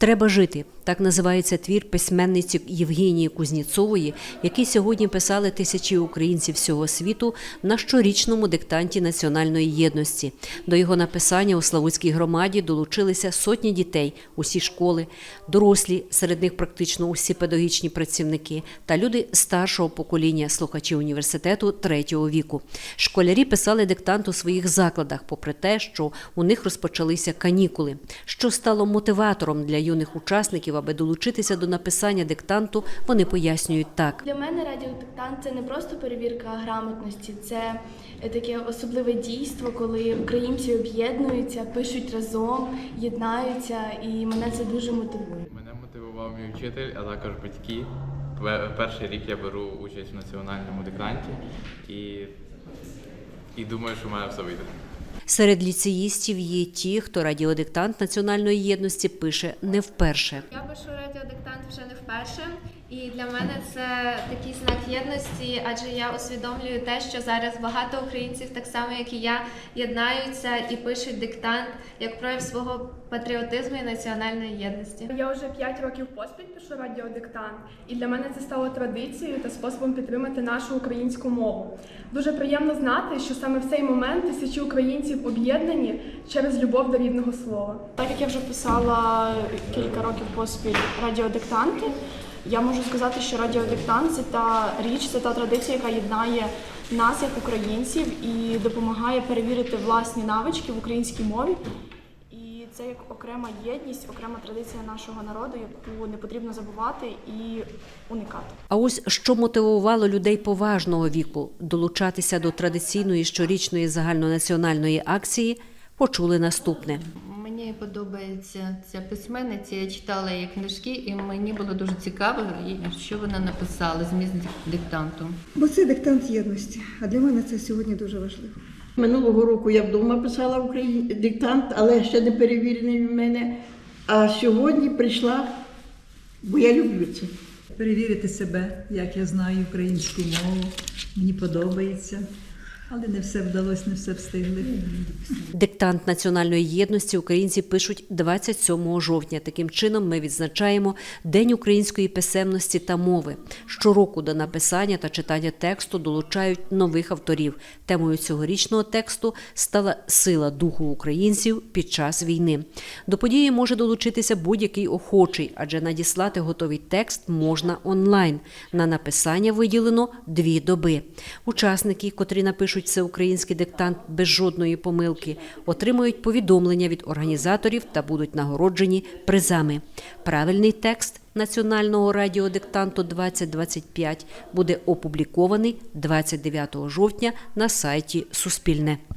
Треба жити. Так називається твір письменниці Євгенії Кузніцової, який сьогодні писали тисячі українців всього світу на щорічному диктанті національної єдності. До його написання у Славутській громаді долучилися сотні дітей, усі школи, дорослі, серед них практично усі педагогічні працівники та люди старшого покоління слухачі університету третього віку. Школярі писали диктант у своїх закладах, попри те, що у них розпочалися канікули, що стало мотиватором для юних учасників, аби долучитися до написання диктанту, вони пояснюють так. Для мене радіодиктант це не просто перевірка грамотності, це таке особливе дійство, коли українці об'єднуються, пишуть разом, єднаються, і мене це дуже мотивує. Мене мотивував мій вчитель, а також батьки. Перший рік я беру участь в національному диктанті і, і думаю, що мене все вийде. Серед ліцеїстів є ті, хто радіодиктант національної єдності пише не вперше. Я пишу радіодиктант вже не вперше, і для мене це такий знак єдності, адже я усвідомлюю те, що зараз багато українців, так само як і я, єднаються і пишуть диктант як прояв свого патріотизму і національної єдності. Я вже 5 років поспіль пишу радіодиктант, і для мене це стало традицією та способом підтримати нашу українську мову. Дуже приємно знати, що саме в цей момент тисячі українців об'єднані через любов до рідного слова. Так як я вже писала кілька років поспіль радіодиктанти, я можу сказати, що радіодиктант це та річ, це та традиція, яка єднає нас як українців і допомагає перевірити власні навички в українській мові. І це як окрема єдність, окрема традиція нашого народу, яку не потрібно забувати і уникати. А ось що мотивувало людей поважного віку долучатися до традиційної щорічної загальнонаціональної акції, почули наступне. Мені подобається ця письменниця. Я читала її книжки, і мені було дуже цікаво, що вона написала зміст диктанту. Бо це диктант єдності, а для мене це сьогодні дуже важливо. Минулого року я вдома писала Україн... диктант, але ще не перевірений в мене. А сьогодні прийшла, бо я люблю це. перевірити себе, як я знаю українську мову. Мені подобається, але не все вдалося, не все встигли. Диктант національної єдності українці пишуть 27 жовтня. Таким чином ми відзначаємо День української писемності та мови. Щороку до написання та читання тексту долучають нових авторів. Темою цьогорічного тексту стала сила духу українців під час війни. До події може долучитися будь-який охочий, адже надіслати готовий текст можна онлайн. На написання виділено дві доби. Учасники, котрі напишуть всеукраїнський диктант без жодної помилки, отримують повідомлення від організаторів та будуть нагороджені призами. Правильний текст національного радіодиктанту 2025 буде опублікований 29 жовтня на сайті Суспільне.